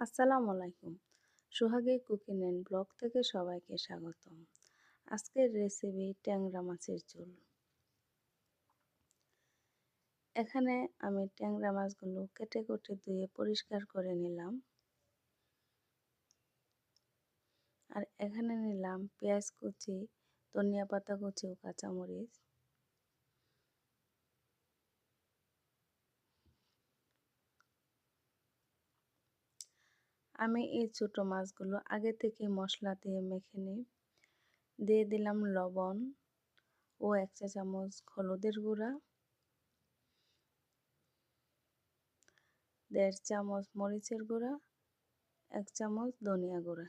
আসসালামু আলাইকুম। সোহাগী cooking and blog থেকে সবাইকে স্বাগতম। আজকের রেসিপি ট্যাংরা মাছের ঝোল। এখানে আমি ট্যাংরা মাছগুলো কেটে কেটে ধুয়ে পরিষ্কার করে নিলাম। আর এখানে নিলাম পেঁয়াজ কুচি, ধনিয়া পাতা কুচি ও কাঁচামরিচ। আমি এই ছোটো মাছগুলো আগে থেকে মশলা দিয়ে মেখে নিই। দিয়ে দিলাম লবণ ও এক চা চামচ হলুদের গুঁড়া। দেড় চামচ মরিচের গুঁড়া, এক চামচ ধনিয়া গুঁড়া।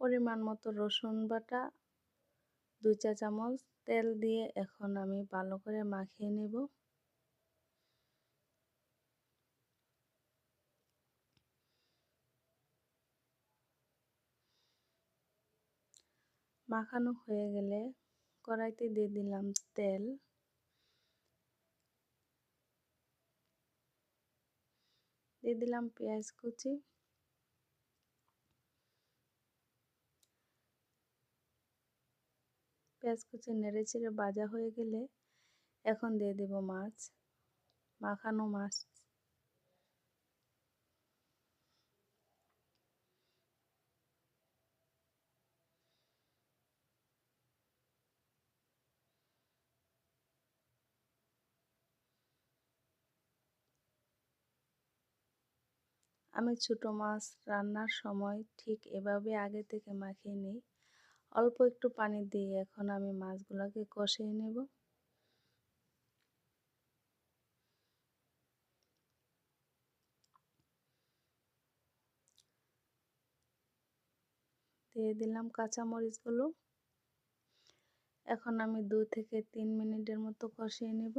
পরিমাণ মতো রসুন বাটা দুই চা চামচ তেল দিয়ে এখন আমি ভালো করে মাখিয়ে নেব। মাখানো হয়ে গেলে কড়াইতে দিয়ে দিলাম তেল। দিয়ে দিলাম পেঁয়াজ কুচি। পেঁয়াজ কুচি নেড়ে চেড়ে ভাজা হয়ে গেলে এখন দিয়ে দেব মাছ, মাখানো মাছ। আমি ছোটো মাছ রান্নার সময় ঠিক এভাবে আগে থেকে মাখিয়ে নিই। অল্প একটু পানি দিয়ে এখন আমি মাছগুলোকে কষিয়ে নেব। দিয়ে দিলাম কাঁচামরিচগুলো। এখন আমি দু থেকে তিন মিনিটের মতো কষিয়ে নেব।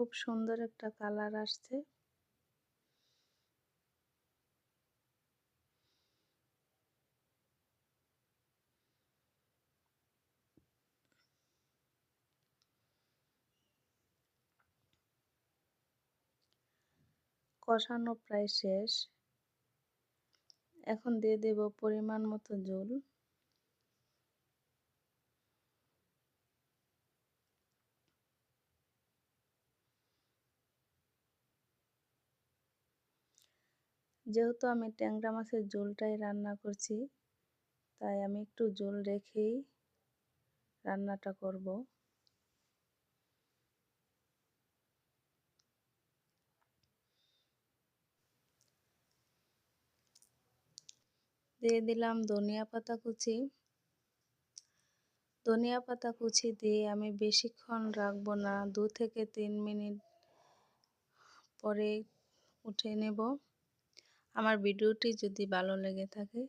খুব সুন্দর একটা কালার আসছে। কষানো প্রায় শেষ। এখন দিয়ে দেব পরিমাণ মতো জল। যেহেতু আমি ট্যাংরা মাছের ঝোলটাই রান্না করছি, তাই আমি একটু ঝোল রেখেই রান্নাটা করব। দিয়ে দিলাম ধনিয়া পাতা কুচি। ধনিয়া পাতা কুচি দিয়ে আমি বেশিক্ষণ রাখব না, দু থেকে তিন মিনিট পরে উঠে নেব। আমার ভিডিওটি যদি ভালো লেগে থাকে,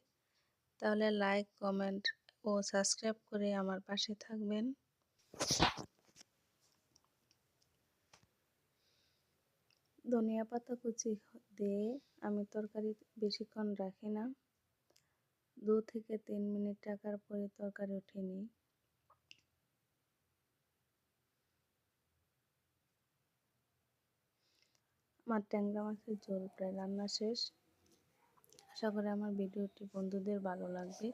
তাহলে লাইক, কমেন্ট ও সাবস্ক্রাইব করে আমার পাশে থাকবেন। ধনিয়া পাতা কুচি দিয়ে আমি তরকারি বেশিক্ষণ রাখি না। দু থেকে তিন মিনিট রাখার পরে তরকারি উঠে নিই। আমার ট্যাংরা মাছের ঝোল প্রায় রান্না শেষ। আশা করি আমার ভিডিওটি বন্ধুদের ভালো লাগবে।